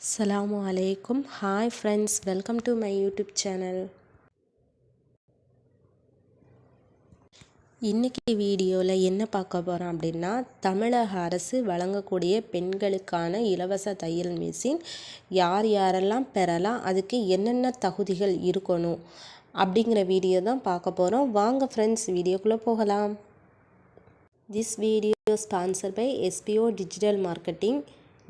அஸ்லாம் அலைக்கும் hi friends welcome to my YouTube channel இன்றைக்கி வீடியோவில் என்ன பார்க்க போகிறோம் அப்படின்னா தமிழக அரசு வழங்கக்கூடிய பெண்களுக்கான இலவச தையல் மிஷின் யார் யாரெல்லாம் பெறலாம் அதுக்கு என்னென்ன தகுதிகள் இருக்கணும் அப்படிங்கிற வீடியோ தான் பார்க்க போகிறோம் வாங்க ஃப்ரெண்ட்ஸ் வீடியோக்குள்ளே போகலாம். This video sponsor by SPO digital marketing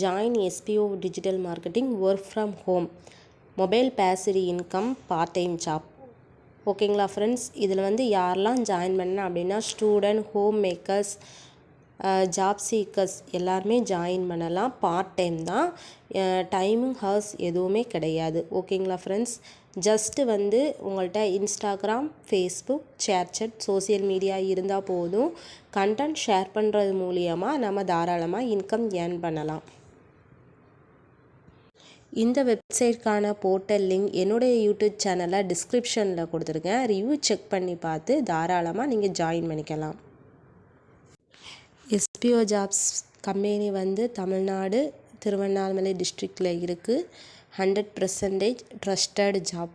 join SPO digital marketing work from home mobile based income part time job ஓகேங்களா ஃப்ரெண்ட்ஸ் இதில் வந்து யாரெல்லாம் ஜாயின் பண்ண அப்படின்னா student home makers job seekers எல்லாருமே ஜாயின் பண்ணலாம். பார்ட் டைம் தான் டைமிங் ஹவர்ஸ் எதுவுமே கிடையாது. ஓகேங்களா ஃப்ரெண்ட்ஸ் ஜஸ்ட்டு வந்து உங்கள்கிட்ட இன்ஸ்டாகிராம் ஃபேஸ்புக் சேட்சட் சோசியல் மீடியா இருந்தால் போதும். கண்டென்ட் ஷேர் பண்ணுறது மூலியமாக நம்ம தாராளமாக இன்கம் ஏர்ன் பண்ணலாம். இந்த வெப்சைட்கான போர்ட்டல் லிங்க் என்னுடைய யூடியூப் சேனலில் டிஸ்கிரிப்ஷனில் கொடுத்துருக்கேன். ரிவ்யூ செக் பண்ணி பார்த்து தாராளமாக நீங்கள் ஜாயின் பண்ணிக்கலாம். எஸ்பிஓ ஜாப்ஸ் கம்பெனி வந்து தமிழ்நாடு திருவண்ணாமலை டிஸ்ட்ரிக்டில் இருக்குது ஹண்ட்ரட் பர்சன்டேஜ் ட்ரஸ்டட் ஜாப்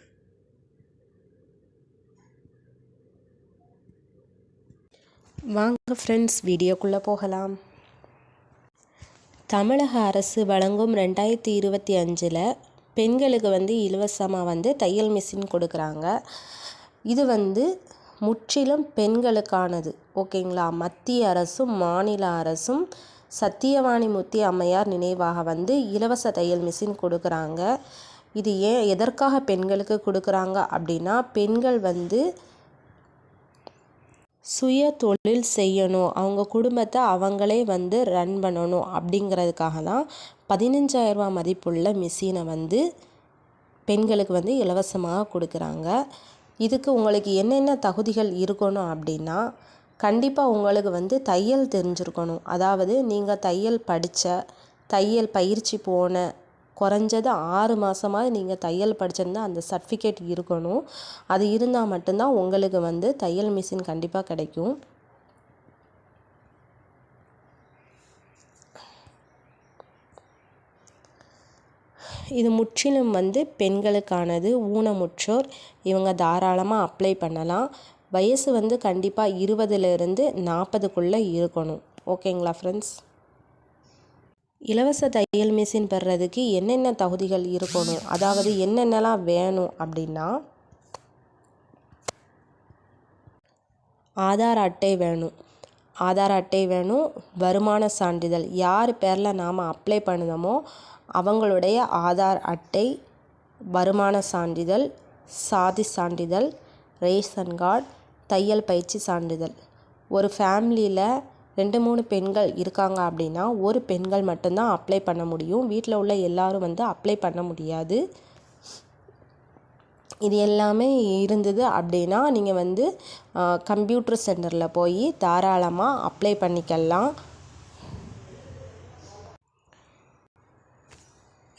வாங்க ஃப்ரெண்ட்ஸ் வீடியோக்குள்ளே போகலாம். தமிழக அரசு வழங்கும் ரெண்டாயிரத்தி இருபத்தி அஞ்சில் பெண்களுக்கு வந்து இலவசமாக வந்து தையல் மிஷின் கொடுக்குறாங்க. இது வந்து முற்றிலும் பெண்களுக்கானது ஓகேங்களா மத்திய அரசும் மாநில அரசும் சத்தியவாணி முத்தி அம்மையார் நினைவாக வந்து இலவச தையல் மிஷின் கொடுக்குறாங்க. இது ஏன் எதற்காக பெண்களுக்கு கொடுக்குறாங்க அப்படின்னா பெண்கள் வந்து சுய தொழில் செய்யணும். அவங்க குடும்பத்தை அவங்களே வந்து ரன் பண்ணணும் அப்படிங்கிறதுக்காக தான் பதினஞ்சாயிரரூபா மதிப்புள்ள மிஷினை வந்து பெண்களுக்கு வந்து இலவசமாக கொடுக்குறாங்க. இதுக்கு உங்களுக்கு என்னென்ன தகுதிகள் இருக்கணும் அப்படின்னா கண்டிப்பாக உங்களுக்கு வந்து தையல் தெரிஞ்சிருக்கணும். அதாவது நீங்கள் தையல் படித்த தையல் பயிற்சி போன குறைஞ்சது ஆறு மாதமாவது நீங்கள் தையல் படிச்சிருந்தால் அந்த சர்டிஃபிகேட் இருக்கணும். அது இருந்தால் மட்டும்தான் உங்களுக்கு வந்து தையல் மிஷின் கண்டிப்பாக கிடைக்கும். இது முற்றிலும் வந்து பெண்களுக்கானது ஊனமுற்றோர் இவங்க தாராளமாக அப்ளை பண்ணலாம். வயசு வந்து கண்டிப்பாக இருபதுலேருந்து நாற்பதுக்குள்ளே இருக்கணும். ஓகேங்களா ஃப்ரெண்ட்ஸ் இலவச தையல் மிஷின் பெறுறதுக்கு என்னென்ன தகுதிகள் இருக்கணும்? அதாவது என்னென்னலாம் வேணும் அப்படின்னா ஆதார் அட்டை வேணும். ஆதார் அட்டை வேணும் வருமான சான்றிதழ். யார் பேரில் நாம் அப்ளை பண்ணுதோமோ அவங்களுடைய ஆதார் அட்டை வருமான சான்றிதழ் சாதி சான்றிதழ் ரேஷன் கார்டு தையல் பயிற்சி சான்றிதழ். ஒரு ஃபேமிலியில் ரெண்டு மூணு பெண்கள் இருக்காங்க அப்படின்னா ஒரு பெண்கள் மட்டும்தான் அப்ளை பண்ண முடியும். வீட்டில் உள்ள எல்லாரும் வந்து அப்ளை பண்ண முடியாது. இது எல்லாமே இருந்தது அப்படின்னா நீங்கள் வந்து கம்ப்யூட்டர் சென்டரில் போய் தாராளமாக அப்ளை பண்ணிக்கலாம்.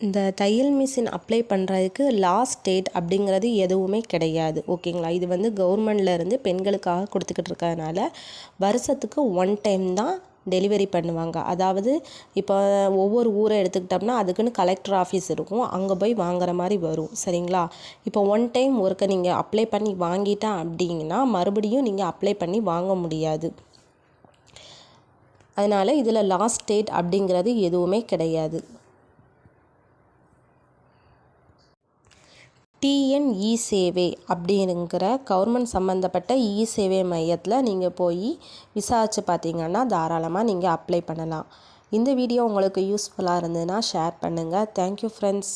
இந்த தையல் மிஷின் அப்ளை பண்ணுறதுக்கு லாஸ்ட் டேட் அப்படிங்கிறது எதுவுமே கிடையாது. ஓகேங்களா இது வந்து கவர்மெண்ட்லேருந்து பெண்களுக்காக கொடுத்துக்கிட்டு இருக்கிறதுனால வருஷத்துக்கு ஒன் டைம் தான் டெலிவரி பண்ணுவாங்க. அதாவது இப்போ ஒவ்வொரு ஊரை எடுத்துக்கிட்டோம்னா அதுக்குன்னு கலெக்டர் ஆஃபீஸ் இருக்கும். அங்கே போய் வாங்குற மாதிரி வரும். சரிங்களா? இப்போ ஒன் டைம் ஒருக்க நீங்கள் அப்ளை பண்ணி வாங்கிட்டா அப்படிங்கன்னா மறுபடியும் நீங்கள் அப்ளை பண்ணி வாங்க முடியாது. அதனால் இதில் லாஸ்ட் டேட் அப்படிங்கிறது எதுவுமே கிடையாது. டிஎன்இ சேவை அப்படிங்கிற கவர்மெண்ட் சம்மந்தப்பட்ட இ சேவை மையத்தில் நீங்கள் போய் விசாரித்து பார்த்தீங்கன்னா தாராளமாக நீங்கள் அப்ளை பண்ணலாம். இந்த வீடியோ உங்களுக்கு யூஸ்ஃபுல்லாக இருந்ததுன்னா ஷேர் பண்ணுங்கள் தேங்க்யூ ஃப்ரெண்ட்ஸ்